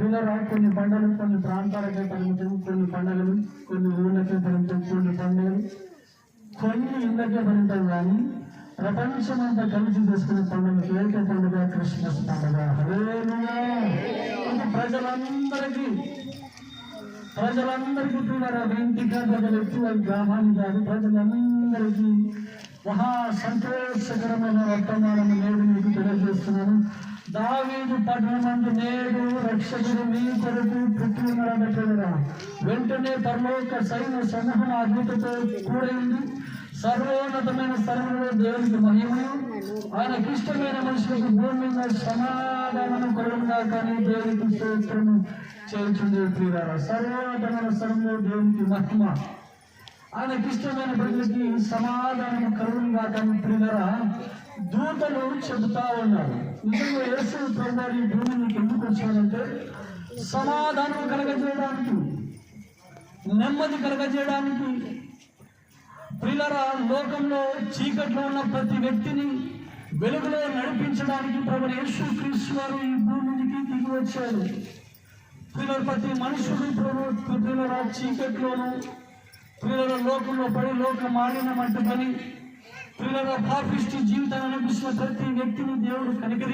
పిల్లరా కొన్ని పండుగలు కొన్ని ప్రాంతాలకే పరిమితం కొన్ని పండుగలు కొన్ని ఊళ్ళకే పరిమితం కొన్ని పండుగలు. కొన్ని ఇళ్ళకే పరిమితం కానీ ప్రపంచం అంతా కలిసి చేసుకునే పండుగ ఏక పండుగ క్రిస్మస్ పండుగ. ఇది ప్రజలందరికీ ప్రజలందరికీ పిల్లరా ఇంటిగా ప్రజలు ఎక్కువ గ్రామాన్ని కాదు ప్రజలందరికీ మహా సంతోషకరమైన వర్తమానం నేడు మీకు తెలియజేస్తున్నాను. దావీదు పట్టణమందు నేడు రక్షకుడు మీ కొరకు పుట్టి ఉన్నాడన్న వెంటనే పరలోక సైన్య సమూహం అద్భుతతో కూడైంది సర్వోన్నతమైన స్థలంలో దేవునికి మహిమయు. ఆయనకి ఇష్టమైన మనుషులకు భూమి మీద సమాధానం కలుగుగా కానీ దేవునికి స్తోత్రము చేయించుంది తీరారా సర్వోన్నతమైన స్థలంలో దేవునికి మహిమ. ఆయనకి ఇష్టమైన ప్రజలకి సమాధానం కలుగుగా కానీ ప్రియులరా దూతలు చెబుతా ఉన్నారు. నిజంగా యేసు ప్రభువారు ఈ భూమికి ఎందుకు వచ్చారంటే సమాధానం కలగజేయడానికి నెమ్మది కలగజేయడానికి ప్రిలరా లోకంలో చీకట్లో ఉన్న ప్రతి వ్యక్తిని వెలుగులో నడిపించడానికి ప్రభు యేసు క్రీస్తు వారు ఈ భూమికి దిగి వచ్చారు. పిల్లలు ప్రతి మనుషుడు ప్రభు పిల్లల చీకట్లోనూ పిల్లల లోకంలో పడి లోకం మాలిన పని పిల్లల పాపిష్టి జీవితాన్ని అనిపిస్తున్న ప్రతి వ్యక్తిని దేవుడు కనికరించి